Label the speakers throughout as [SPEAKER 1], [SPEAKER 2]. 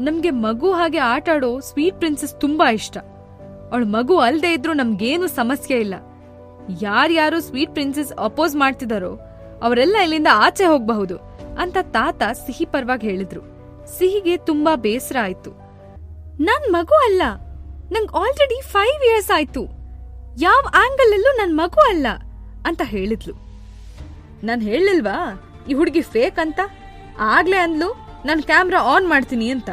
[SPEAKER 1] ನಮ್ಗೆ ಮಗು ಹಾಗೆ ಆಟ ಆಡೋ ಸ್ವೀಟ್ ಪ್ರಿನ್ಸೆಸ್ ತುಂಬಾ ಇಷ್ಟ. ಅವಳ ಮಗು ಅಲ್ದೇ ಇದ್ರೂ ನಮ್ಗೇನು ಸಮಸ್ಯೆ ಇಲ್ಲ. ಯಾರ್ಯಾರು ಸ್ವೀಟ್ ಪ್ರಿನ್ಸೆಸ್ ಅಪೋಸ್ ಮಾಡ್ತಿದಾರೋ ಅವರೆಲ್ಲ ಇಲ್ಲಿಂದ ಆಚೆ ಹೋಗ್ಬಹುದು ಅಂತ ತಾತ ಸಿಹಿ ಪರವಾಗಿ ಹೇಳಿದ್ರು. ಸಿಹಿಗೆ ತುಂಬಾ ಬೇಸರ ಆಯ್ತು. ನನ್ ಮಗು ಅಲ್ಲ. ನಂಗ್ ಆಲ್ರೆಡಿ ಫೈವ್ ಇಯರ್ಸ್ ಆಯ್ತು. ಯಾವ ಆಂಗಲ್ ಅಲ್ಲೂ ನನ್ ಮಗು ಅಲ್ಲ ಅಂತ ಹೇಳಿದ್ಲು. ನಾನ್ ಹೇಳಿಲ್ವಾ ಈ ಹುಡುಗಿ ಫೇಕ್ ಅಂತ? ಆಗ್ಲೇ ಅಂದ್ಲು, ನನ್ ಕ್ಯಾಮ್ರಾ ಆನ್ ಮಾಡ್ತೀನಿ ಅಂತ.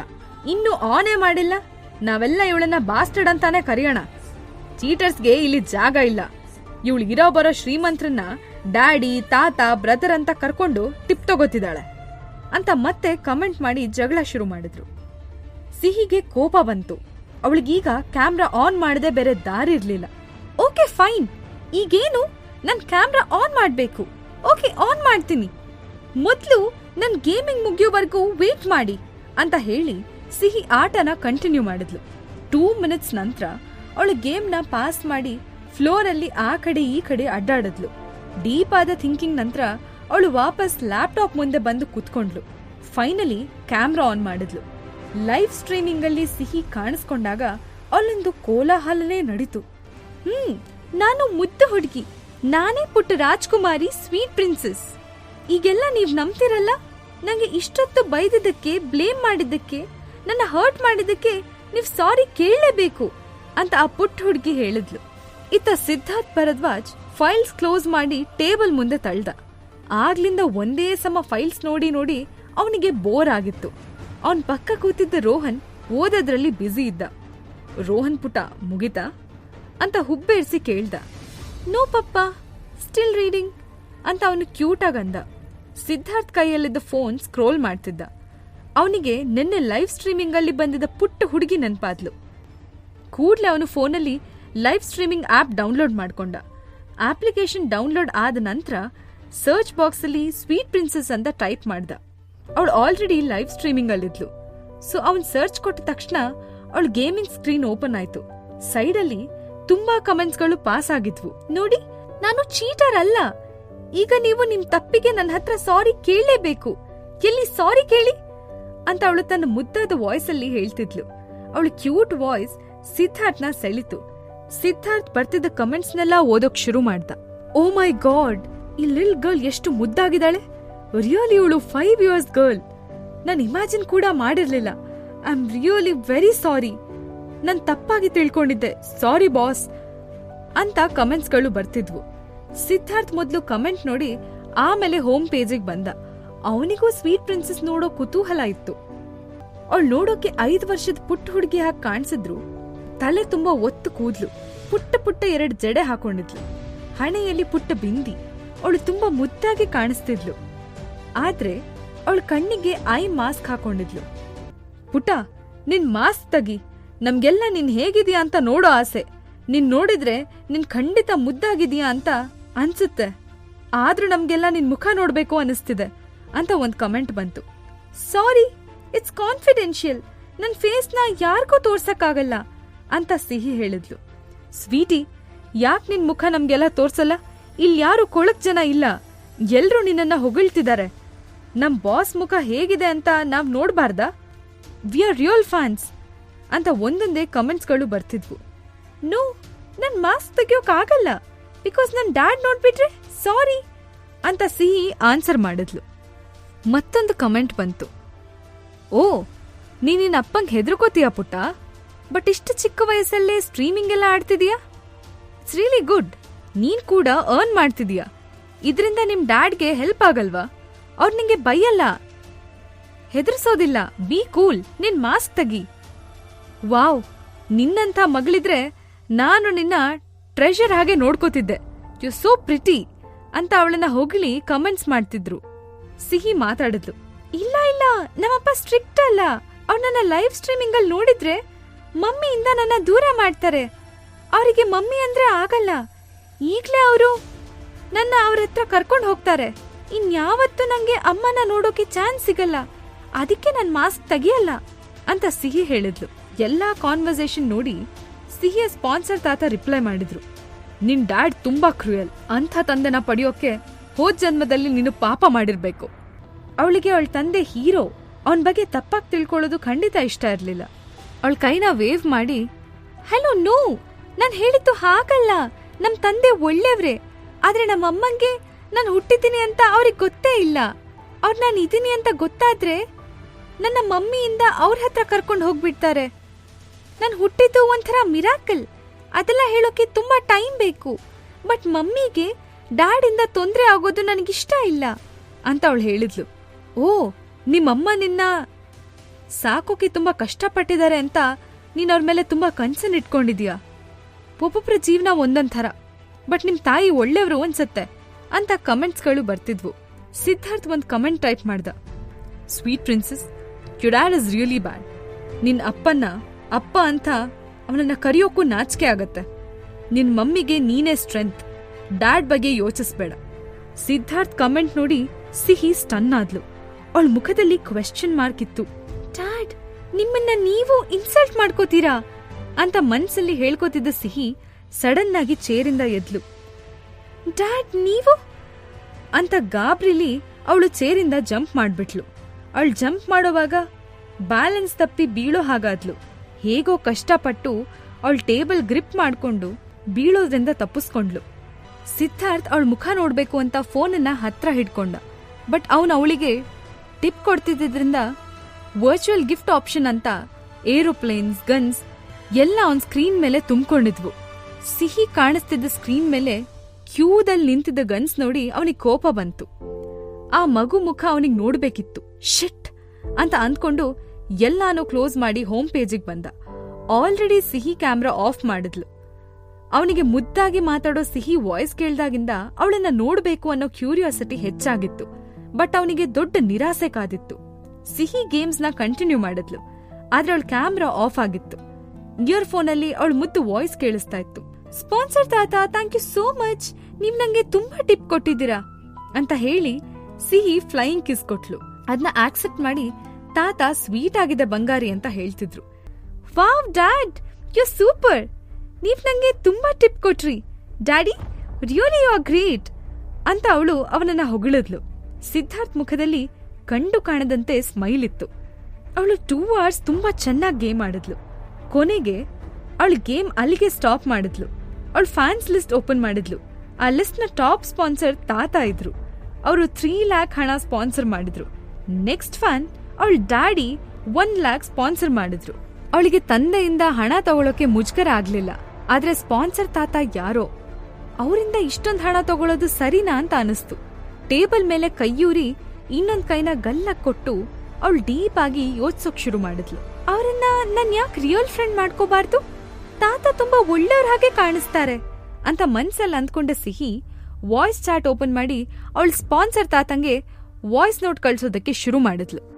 [SPEAKER 1] ಇನ್ನು ಆನೇ ಮಾಡಿಲ್ಲ? ನಾವೆಲ್ಲ ಇವಳನ್ನ ಬಾಸ್ಟರ್ಡ್ ಅಂತಾನೆ ಕರೆಯೋಣ. ಚೀಟರ್ಸ್ಗೆ ಇಲ್ಲಿ ಜಾಗ ಇಲ್ಲ. ಇವಳು ಇರೋ ಬರೋ ಶ್ರೀಮಂತ್ರನ್ನ ಡ್ಯಾಡಿ, ತಾತ, ಬ್ರದರ್ ಅಂತ ಕರ್ಕೊಂಡು ಟಿಪ್ ತಗೋತಿದ್ದಾಳೆ ಅಂತ ಮತ್ತೆ ಕಮೆಂಟ್ ಮಾಡಿ ಜಗಳ ಶುರು ಮಾಡಿದ್ರು. ಸಿಹಿಗೆ ಕೋಪ ಬಂತು. ಅವಳಿಗೀಗ ಕ್ಯಾಮ್ರಾ ಆನ್ ಮಾಡದೆ ಬೇರೆ ದಾರಿ ಇರ್ಲಿಲ್ಲ. Okay, fine. ಈಗೇನು? ನನ್ ಕ್ಯಾಮ್ರಾ ಆನ್ ಮಾಡ್ಬೇಕು. ಓಕೆ, ಆನ್ ಮಾಡ್ತೀನಿ. ಮೊದ್ಲು ನನ್ ಗೇಮಿಂಗ್ ಮುಗಿಯೋವರೆಗೂ ವೇಟ್ ಮಾಡಿ ಅಂತ ಹೇಳಿ ಸಿಹಿ ಆಟನ ಕಂಟಿನ್ಯೂ ಮಾಡಿದ್ಲು. ಟೂ ಮಿನಿಟ್ಸ್ ನಂತರ ಅವಳು ಗೇಮ್ನ ಪಾಸ್ ಮಾಡಿ ಫ್ಲೋರ್ ಅಲ್ಲಿ ಆ ಕಡೆ ಈ ಕಡೆ ಅಡ್ಡಾಡಿದ್ಲು. ಡೀಪ್ ಆದ ಥಿಂಕಿಂಗ್ ನಂತರ ಅವಳು ವಾಪಸ್ ಲ್ಯಾಪ್ಟಾಪ್ ಮುಂದೆ ಬಂದು ಕುತ್ಕೊಂಡ್ಲು ಫೈನಲಿ ಕ್ಯಾಮ್ರಾ ಆನ್ ಮಾಡಿದ್ಲು. ಲೈವ್ ಸ್ಟ್ರೀಮಿಂಗ್ ಅಲ್ಲಿ ಸಿಹಿ ಕಾಣಿಸ್ಕೊಂಡಾಗ ಅಲ್ಲೊಂದು ಕೋಲಾಹಲನೇ ನಡೀತು. ಹ್ಮ್, ನಾನು ಮುದ್ದು ಹುಡುಗಿ. ನಾನೇ ಪುಟ್ಟ ರಾಜ್ಕುಮಾರಿ ಸ್ವೀಟ್ ಪ್ರಿನ್ಸೆಸ್ ಈಗೆಲ್ಲ ನೀವ್ ನಂಬ್ತಿರಲ್ಲ? ನಂಗೆ ಇಷ್ಟೊತ್ತು ಬೈದಿದ್ದಕ್ಕೆ ಬ್ಲೇಮ್ ಮಾಡಿದ್ದಕ್ಕೆ ನನ್ನ ಹರ್ಟ್ ಮಾಡಿದ್ದಕ್ಕೆ ನೀವ್ ಸಾರಿ ಕೇಳಲೇಬೇಕು ಅಂತ ಆ ಪುಟ್ಟ ಹುಡುಗಿ ಹೇಳಿದ್ಲು. ಇತ್ತ ಸಿದ್ಧಾರ್ಥ್ ಭರದ್ವಾಜ್ ಫೈಲ್ಸ್ ಕ್ಲೋಸ್ ಮಾಡಿ ಟೇಬಲ್ ಮುಂದೆ ತಳ್ದ. ಆಗ್ಲಿಂದ ಒಂದೇ ಸಮ ಫೈಲ್ಸ್ ನೋಡಿ ನೋಡಿ ಅವನಿಗೆ ಬೋರ್ ಆಗಿತ್ತು. ಅವನ್ ಪಕ್ಕ ಕೂತಿದ್ದ ರೋಹನ್ ಓದೋದ್ರಲ್ಲಿ ಬ್ಯುಸಿ ಇದ್ದ. ರೋಹನ್ ಪುಟ ಮುಗಿತಾ? ಅಂತ ಹುಬ್ಬೇರ್ಸಿ ಕೇಳ್ದ. ನೋ ಪಪ್ಪ ಸ್ಟಿಲ್ ರೀಡಿಂಗ್ ಅಂತ ಅವನು ಅಂದ. ಸಿದ್ಧಾರ್ಥ್ ಕೈಯಲ್ಲಿದ್ದ ಫೋನ್ ಸ್ಕ್ರೋಲ್ ಮಾಡ್ತಿದ್ದ. ಅವನಿಗೆ ನಿನ್ನೆ ಲೈವ್ ಸ್ಟ್ರೀಮಿಂಗ್ ಅಲ್ಲಿ ಬಂದಿದ್ದ ಪುಟ್ಟ ಹುಡುಗಿ ನೆನ್ಪಾದ್ಲು. ಕೂಡ್ಲೆ ಅವನು ಫೋನಲ್ಲಿ ಲೈವ್ ಸ್ಟ್ರೀಮಿಂಗ್ ಆಪ್ ಡೌನ್ಲೋಡ್ ಮಾಡ್ಕೊಂಡ. ಅಪ್ಲಿಕೇಶನ್ ಡೌನ್ಲೋಡ್ ಆದ ನಂತರ ಸರ್ಚ್ ಬಾಕ್ಸ್ ಅಲ್ಲಿ ಸ್ವೀಟ್ ಪ್ರಿನ್ಸಸ್ ಅಂತ ಟೈಪ್ ಮಾಡ್ದ. ಅವಳು ಆಲ್ರೆಡಿ ಲೈವ್ ಸ್ಟ್ರೀಮಿಂಗ್ ಅಲ್ಲಿದ್ಲು. ಸೊ ಅವನ್ ಸರ್ಚ್ ಕೊಟ್ಟ ತಕ್ಷಣ ಅವಳು ಗೇಮಿಂಗ್ ಸ್ಕ್ರೀನ್ ಓಪನ್ ಆಯ್ತು. ಅಲ್ಲಿ ತುಂಬಾ ಕಮೆಂಟ್ಸ್ಗಳು ಪಾಸ್ ಆಗಿದ್ವು. ನೋಡಿ, ನಾನು ಚೀಟರ್ ಅಲ್ಲ. ಈಗ ನೀವು ನಿಮ್ ತಪ್ಪಿಗೆ ನನ್ನ ಹತ್ರ ಸಾರಿ ಕೇಳಲೇಬೇಕು. ಎಲ್ಲಿ ಸಾರಿ ಕೇಳಿ? ಅಂತ ಅವಳು ತನ್ನ ಮುದ್ದಾದ ವಾಯ್ಸ್ ಅಲ್ಲಿ ಹೇಳ್ತಿದ್ಲು. ಅವಳು ಕ್ಯೂಟ್ ವಾಯ್ಸ್ ಸಿದ್ಧಾರ್ಥ್ನ ಸೆಳಿತು. ಸಿದ್ಧಾರ್ಥ್ ಬರ್ತಿದ್ದ ಕಮೆಂಟ್ಸ್ನೆಲ್ಲ ಓದೋಕ್ ಶುರು ಮಾಡ್ದ. ಓ ಮೈ ಗಾಡ್, ಈ ಲಿಲ್ ಗರ್ಲ್ ಎಷ್ಟು ಮುದ್ದಾಗಿದ್ದಾಳೆ? ರಿಯಲಿ ಇವಳು ಫೈವ್ ಇಯರ್ಸ್ ಗರ್ಲ್. ನಾನು ಇಮ್ಯಾಜಿನ್ ಕೂಡ ಮಾಡಿರ್ಲಿಲ್ಲ. I am really very sorry. ನಾನು ತಪ್ಪಾಗಿ ತಿಳ್ಕೊಂಡಿದ್ದೆ. ಸಾರಿ ಬಾಸ್ ಅಂತ ಕಮೆಂಟ್ಸ್ಗಳು ಬರ್ತಿದ್ವು. ಸಿದ್ಧಾರ್ಥ್ ಮೊದಲು ಕಮೆಂಟ್ ನೋಡಿ ಆಮೇಲೆ ಹೋಮ್ ಪೇಜಿಗೆ ಬಂದ. ಅವನಿಗೂ ಸ್ವೀಟ್ ಪ್ರಿನ್ಸೆಸ್ ನೋಡೋ ಕುತೂಹಲ ಇತ್ತು. ಅವಳು ನೋಡೋಕೆ ಐದು ವರ್ಷದ ಪುಟ್ಟ ಹುಡುಗಿ ಹಾಗೆ ಕಾಣಿಸಿದ್ರು. ತಲೆ ತುಂಬಾ ಒತ್ತು ಕೂದ್ಲು. ಪುಟ್ಟ ಪುಟ್ಟ ಎರಡು ಜಡೆ ಹಾಕೊಂಡಿದ್ಲು. ಹಣೆಯಲ್ಲಿ ಪುಟ್ಟ ಬಿಂದಿ. ಅವಳು ತುಂಬಾ ಮುದ್ದಾಗಿ ಕಾಣಿಸ್ತಿದ್ಲು. ಆದ್ರೆ ಅವಳು ಕಣ್ಣಿಗೆ ಐ ಮಾಸ್ಕ್ ಹಾಕೊಂಡಿದ್ಲು. ಪುಟ ನಿನ್ ಮಾಸ್ಕ್ ತಗಿ. ನಮ್ಗೆಲ್ಲ ನಿನ್ ಹೇಗಿದೀಯಾ ಅಂತ ನೋಡೋ ಆಸೆ. ನಿನ್ ನೋಡಿದ್ರೆ ನಿನ್ ಖಂಡಿತ ಮುದ್ದಾಗಿದೀಯಾ ಅಂತ ಅನ್ಸುತ್ತೆ. ಆದ್ರೂ ನಮ್ಗೆಲ್ಲ ನಿನ್ ಮುಖ ನೋಡ್ಬೇಕು ಅನಿಸ್ತಿದೆ. ಅಂತ ಒಂದ್ ಕಮೆಂಟ್ ಬಂತು. ಸಾರಿ ಇಟ್ಸ್ ಕಾನ್ಫಿಡೆನ್ಷಿಯಲ್ ನನ್ ಫೇಸ್ನ ಯಾರಿಗೂ ತೋರ್ಸಕ್ಕಾಗಲ್ಲ ಅಂತ ಸಿಹಿ ಹೇಳಿದ್ಲು. ಸ್ವೀಟಿ ಯಾಕ್ ನಿನ್ ಮುಖ ನಮ್ಗೆಲ್ಲ ತೋರ್ಸಲ್ಲ? ಇಲ್ಲಿ ಯಾರು ಕೊಳಕ್ ಜನ ಇಲ್ಲ. ಎಲ್ಲರೂ ನಿನ್ನನ್ನು ಹೊಗಳ್ತಿದ್ದಾರೆ ನಮ್ ಬಾಸ್ ಮುಖ ಹೇಗಿದೆ ಅಂತ ನಾವ್ ನೋಡ್ಬಾರ್ದಾ? ವಿ ಆರ್ ರಿಯಲ್ ಫ್ಯಾನ್ಸ್ ಅಂತ ಒಂದೊಂದೇ ಕಮೆಂಟ್ಸ್ಗಳು ಬರ್ತಿದ್ವು. ನೋ ನನ್ ಮಾಸ್ಕ್ ತೆಗಿಯೋಕ್ಕಾಗಲ್ಲ ಬಿಕಾಸ್ ನನ್ ಡ್ಯಾಡ್ ನೋಡ್ಬಿಟ್ರೆ ಸಾರಿ ಅಂತ ಸಿಹಿ ಆನ್ಸರ್ ಮಾಡಿದ್ಲು. ಮತ್ತೊಂದು ಕಮೆಂಟ್ ಬಂತು. ಓ, ನಿನ್ನ ಅಪ್ಪಂಗ್ ಹೆದರ್ಕೋತೀಯ ಪುಟ್ಟ? ಬಟ್ ಇಷ್ಟು ಚಿಕ್ಕ ವಯಸ್ಸಲ್ಲೇ ಸ್ಟ್ರೀಮಿಂಗ್ ಎಲ್ಲ ಆಡ್ತಿದೀಯಾ? ಇಟ್ಸ್ ರಿಯಲಿ ಗುಡ್ ನೀನ್ ಕೂಡ ಅರ್ನ್ ಮಾಡ್ತಿದೀಯ? ಇದರಿಂದ ನಿಮ್ ಡ್ಯಾಡ್ಗೆ ಹೆಲ್ಪ್ ಆಗಲ್ವಾ? ಅವ್ರು ನಿಂಗೆ ಬೈಯಲ್ಲ? ಹೆದರ್ಸೋದಿಲ್ಲ ಬಿ ಕೂಲ್ ನಿನ್ ಮಾಸ್ಕ್ ತಗಿ. ವಾವ್, ನಿನ್ನಂಥ ಮಗಳಿದ್ರೆ ನಾನು ನಿನ್ನ ಟ್ರೆಷರ್ ಹಾಗೆ ನೋಡ್ಕೋತಿದ್ದೆ. ಯು ಸೋ ಪ್ರಿಟಿ ಅಂತ ಅವಳನ್ನ ಹೊಗಳಿ ಕಮೆಂಟ್ಸ್ ಮಾಡ್ತಿದ್ರು. ಸಿಹಿ ಮಾತಾಡಿದ್ಲು. ಇಲ್ಲ ಇಲ್ಲ, ನಮ್ಮಪ್ಪ ಸ್ಟ್ರಿಕ್ಟ್ ಅಲ್ಲ. ಅವ್ರು ನನ್ನ ಲೈವ್ ಸ್ಟ್ರೀಮಿಂಗ್ ಅಲ್ಲಿ ನೋಡಿದ್ರೆ ಮಮ್ಮಿಯಿಂದ ನನ್ನ ದೂರ ಮಾಡ್ತಾರೆ. ಅವರಿಗೆ ಮಮ್ಮಿ ಅಂದ್ರೆ ಆಗಲ್ಲ. ಈಗ್ಲೇ ಅವರು ನನ್ನ ಅವ್ರ ಹತ್ರ ಕರ್ಕೊಂಡು ಹೋಗ್ತಾರೆ. ಇನ್ಯಾವತ್ತೂ ನಂಗೆ ಅಮ್ಮನ ನೋಡೋಕೆ ಚಾನ್ಸ್ ಸಿಗಲ್ಲ. ಅದಕ್ಕೆ ನನ್ ಮಾಸ್ಕ್ ತೆಗಿಯಲ್ಲ ಅಂತ ಸಿಹಿ ಹೇಳಿದ್ಲು. ಎಲ್ಲಾ ಕಾನ್ವರ್ಸೇಷನ್ ನೋಡಿ ಸಿಹಿಯ ಸ್ಪಾನ್ಸರ್ ತಾತ ರಿಪ್ಲೈ ಮಾಡಿದ್ರು. ನಿನ್ ಡ್ಯಾಡ್ ತುಂಬಾ ಕ್ರೂಯಲ್ ಅಂಥ ತಂದೆನ ಪಡೆಯೋಕೆ ಹೋದ್ ಜನ್ಮದಲ್ಲಿ ನೀನು ಪಾಪ ಮಾಡಿರ್ಬೇಕು. ಅವಳಿಗೆ ಅವಳ ತಂದೆ ಹೀರೋ. ಅವನ ಬಗ್ಗೆ ತಪ್ಪಾಗಿ ತಿಳ್ಕೊಳ್ಳೋದು ಖಂಡಿತ ಇಷ್ಟ ಇರಲಿಲ್ಲ. ಅವಳ ಕೈನ ವೇವ್ ಮಾಡಿ, ಹಲೋ, ನೋ! ನಾನು ಹೇಳಿದ್ದು ಹಾಗಲ್ಲ. ನಮ್ಮ ತಂದೆ ಒಳ್ಳೆಯವ್ರೆ ಆದ್ರೆ ನಮ್ಮ ಅಮ್ಮಂಗೆ ನಾನು ಹುಟ್ಟಿದ್ದೀನಿ ಅಂತ ಅವ್ರಿಗೆ ಗೊತ್ತೇ ಇಲ್ಲ. ಅವ್ರು ನಾನು ಇದ್ದೀನಿ ಅಂತ ಗೊತ್ತಾದ್ರೆ ನನ್ನ ಮಮ್ಮಿಯಿಂದ ಅವ್ರ ಹತ್ರ ಕರ್ಕೊಂಡು ಹೋಗ್ಬಿಡ್ತಾರೆ. ನಾನು ಹುಟ್ಟಿದ್ದು ಒಂಥರ ಮಿರಾಕಲ್ ಅದೆಲ್ಲ ಹೇಳೋಕೆ ತುಂಬಾ ಟೈಮ್ ಬೇಕು. ಬಟ್ ಮಮ್ಮಿಗೆ ಡ್ಯಾಡಿಂದ ತೊಂದರೆ ಆಗೋದು ನನಗಿಷ್ಟ ಇಲ್ಲ ಅಂತ ಅವಳು ಹೇಳಿದ್ಲು. ಓ, ನಿಮ್ಮಮ್ಮ ನಿನ್ನ ಸಾಕೋಕೆ ತುಂಬಾ ಕಷ್ಟಪಟ್ಟಿದ್ದಾರೆ ಅಂತ ನೀನು ಅವ್ರ ಮೇಲೆ ತುಂಬಾ ಕನ್ಸನ್ ಇಟ್ಕೊಂಡಿದ್ಯಾ ಒಬ್ಬೊಬ್ಬರ ಜೀವನ ಒಂದೊಂದ್ ಬಟ್ ನಿಮ್ ತಾಯಿ ಒಳ್ಳೆಯವರು ಅನ್ಸತ್ತೆ ಅಂತ ಕಮೆಂಟ್ಸ್ಗಳು ಬರ್ತಿದ್ವು. ಸಿದ್ಧಾರ್ಥ್ ಒಂದ್ ಕಮೆಂಟ್ ಟೈಪ್ ಮಾಡ್ದ sweet princess you is really bad ನಿನ್ ಅಪ್ಪನ ಅಪ್ಪ ಅಂತ ಅವನನ್ನ ಕರೆಯೋಕ್ಕೂ ನಾಚಿಕೆ ಆಗತ್ತೆ. ನಿನ್ ಮಮ್ಮಿಗೆ ನೀನೇ ಸ್ಟ್ರೆಂತ್ ಡ್ಯಾಡ್ ಬಗ್ಗೆ ಯೋಚಿಸ್ಬೇಡ. ಸಿದ್ಧಾರ್ಥ್ ಕಮೆಂಟ್ ನೋಡಿ ಸಿಹಿ ಸ್ಟನ್ ಆದ್ಲು. ಅವಳ ಮುಖದಲ್ಲಿ ಕ್ವೆಶ್ಚನ್ ಮಾರ್ಕ್ ಇತ್ತು. ಡ್ಯಾಡ್, ನಿಮ್ಮನ್ನ ನೀವು ಇನ್ಸಲ್ಟ್ ಮಾಡ್ಕೋತೀರಾ? ಅಂತ ಮನ್ಸಲ್ಲಿ ಹೇಳ್ಕೋತಿದ್ದ ಸಿಹಿ ಸಡನ್ ಆಗಿ ಚೇರಿಂದ ಎದ್ಲು. ಡ್ಯಾಡ್, ನೀವು? ಅಂತ ಗಾಬ್ರಿಲಿ ಅವಳು ಚೇರಿಂದ ಜಂಪ್ ಮಾಡ್ಬಿಟ್ಲು. ಅವಳು ಜಂಪ್ ಮಾಡೋವಾಗ ಬ್ಯಾಲೆನ್ಸ್ ತಪ್ಪಿ ಬೀಳೋ ಹಾಗಾದ್ಲು. ಹೇಗೋ ಕಷ್ಟಪಟ್ಟು ಅವಳು ಟೇಬಲ್ ಗ್ರಿಪ್ ಮಾಡ್ಕೊಂಡು ಬೀಳೋದ್ರಿಂದ ತಪ್ಪಿಸ್ಕೊಂಡ್ಲು ಸಿದ್ಧಾರ್ಥ್ ಅವಳ ಮುಖ ನೋಡಬೇಕು ಅಂತ ಫೋನನ್ನ ಹತ್ರ ಹಿಡ್ಕೊಂಡ. ಬಟ್ ಅವನು ಅವಳಿಗೆ ಟಿಪ್ ಕೊಡ್ತಿದ್ದರಿಂದ ವರ್ಚುವಲ್ ಗಿಫ್ಟ್ ಆಪ್ಷನ್ ಅಂತ ಏರೋಪ್ಲೇನ್ಸ್, ಗನ್ಸ್ ಎಲ್ಲ ಅವನ ಸ್ಕ್ರೀನ್ ಮೇಲೆ ತುಂಬಿಕೊಂಡಿದ್ವು. ಸಿಹಿ ಕಾಣಿಸ್ತಿದ್ದ ಸ್ಕ್ರೀನ್ ಮೇಲೆ ಕ್ಯೂದಲ್ಲಿ ನಿಂತಿದ್ದ ಗನ್ಸ್ ನೋಡಿ ಅವನಿಗೆ ಕೋಪ ಬಂತು. ಆ ಮಗು ಮುಖ ಅವನಿಗೆ ನೋಡ್ಬೇಕಿತ್ತು. ಶಿಟ್ ಅಂತ ಅಂದ್ಕೊಂಡು ಎಲ್ಲಾನು ಕ್ಲೋಸ್ ಮಾಡಿ ಹೋಮ್ ಪೇಜಿಗೆ ಬಂದ. ಆಲ್ರೆಡಿ ಸಿಹಿ ಕ್ಯಾಮ್ರಾ ಆಫ್ ಮಾಡಿದ್ಲು. ಅವನಿಗೆ ಮುದ್ದಾಗಿ ಮಾತಾಡೋ ಸಿಹಿ ವಾಯ್ಸ್ ಕೇಳ್ದಾಗಿಂದ ಅವಳನ್ನ ನೋಡ್ಬೇಕು ಅನ್ನೋ ಕ್ಯೂರಿಯಾಸಿಟಿ ಹೆಚ್ಚಾಗಿತ್ತು. ಬಟ್ ಅವನಿಗೆ ದೊಡ್ಡ ನಿರಾಸೆ ಕಾದಿತ್ತು. ಸಿಹಿ ಗೇಮ್ಸ್ನ ಕಂಟಿನ್ಯೂ ಮಾಡಿದ್ಲು. ಆದ್ರೆ ಅವಳ ಕ್ಯಾಮ್ರಾ ಆಫ್ ಆಗಿತ್ತು. ಇಯರ್ ಅಲ್ಲಿ ಅವಳ ಮುದ್ದು ವಾಯ್ಸ್ ಕೇಳಿಸ್ತಾ ಇತ್ತು. ಸ್ಪಾನ್ಸರ್ ತಾತ ಥ್ಯಾಂಕ್ ಯು ಸೋ ಮಚ್ ನೀವ್ ನಂಗೆ ತುಂಬಾ ಟಿಪ್ ಕೊಟ್ಟಿದ್ದೀರಾ? ಅಂತ ಹೇಳಿ ಸಿಹಿ ಫ್ಲೈಯಿಂಗ್ ಕಿಸ್ ಕೊಟ್ಲು. ಅದನ್ನ ಆಕ್ಸೆಪ್ಟ್ ಮಾಡಿ ತಾತ ಸ್ವೀಟ್ ಆಗಿದೆ ಬಂಗಾರಿ ಅಂತ ಹೇಳ್ತಿದ್ರು. ವಾವ್ ಡ್ಯಾಡ್ ಯು ಸೂಪರ್ ನೀವ್ ನಂಗೆ ತುಂಬಾ ಟಿಪ್ ಕೊಟ್ರಿ. Daddy really you are great ಅಂತ ಅವಳು ಅವನನ್ನ ಹೊಗಳಿದ್ಲು. ಸಿದ್ಧಾರ್ಥ್ ಮುಖದಲ್ಲಿ ಕಂಡು ಕಾಣದಂತೆ ಸ್ಮೈಲ್ ಇತ್ತು. ಅವಳು ಟೂ ಅವರ್ಸ್ ತುಂಬಾ ಚೆನ್ನಾಗಿ ಗೇಮ್ ಆಡಿದ್ಲು. ಕೊನೆಗೆ ಅವಳು ಗೇಮ್ ಅಲ್ಲಿಗೆ ಸ್ಟಾಪ್ ಮಾಡಿದ್ಲು. ಅವಳು ಫ್ಯಾನ್ಸ್ ಲಿಸ್ಟ್ ಓಪನ್ ಮಾಡಿದ್ಲು. ಆ ಲಿಸ್ಟ್ನ ಟಾಪ್ ಸ್ಪಾನ್ಸರ್ ತಾತ ಇದ್ರು. ಅವರು ತ್ರೀ ಲ್ಯಾಕ್ ಹಣ ಸ್ಪಾನ್ಸರ್ ಮಾಡಿದ್ರು. ನೆಕ್ಸ್ಟ್ ಫ್ಯಾನ್ ಅವಳ ಡ್ಯಾಡಿ ಒನ್ ಲ್ಯಾಕ್ ಸ್ಪಾನ್ಸರ್ ಮಾಡಿದ್ರು. ಅವಳಿಗೆ ತಂದೆಯಿಂದ ಹಣ ತಗೊಳ್ಳೋಕೆ ಮುಜುಗರ ಆಗ್ಲಿಲ್ಲ. ಆದ್ರೆ ಸ್ಪಾನ್ಸರ್ ತಾತ ಯಾರೋ? ಅವರಿಂದ ಇಷ್ಟೊಂದು ಹಣ ತಗೊಳ್ಳೋದು ಸರಿನಾ ಅಂತ ಅನಿಸ್ತು. ಟೇಬಲ್ ಮೇಲೆ ಕೈಯೂರಿ ಇನ್ನೊಂದ್ ಕೈನ ಗಲ್ಲ ಕೊಟ್ಟು ಅವಳು ಡೀಪ್ ಆಗಿ ಯೋಚಿಸೋಕ್ ಶುರು ಮಾಡಿದ್ಲು. ಅವರನ್ನ ನಾನ್ ಯಾಕೆ ರಿಯಲ್ ಫ್ರೆಂಡ್ ಮಾಡ್ಕೋಬಾರ್ದು? ತಾತ ತುಂಬಾ ಒಳ್ಳೆಯವ್ರ ಹಾಗೆ ಕಾಣಿಸ್ತಾರೆ ಅಂತ ಮನ್ಸಲ್ಲಿ ಅಂದ್ಕೊಂಡ ಸಿಹಿ ವಾಯ್ಸ್ ಚಾಟ್ ಓಪನ್ ಮಾಡಿ ಅವಳು ಸ್ಪಾನ್ಸರ್ ತಾತಂಗೆ ವಾಯ್ಸ್ ನೋಟ್ ಕಳ್ಸೋದಕ್ಕೆ ಶುರು ಮಾಡಿದ್ಲು.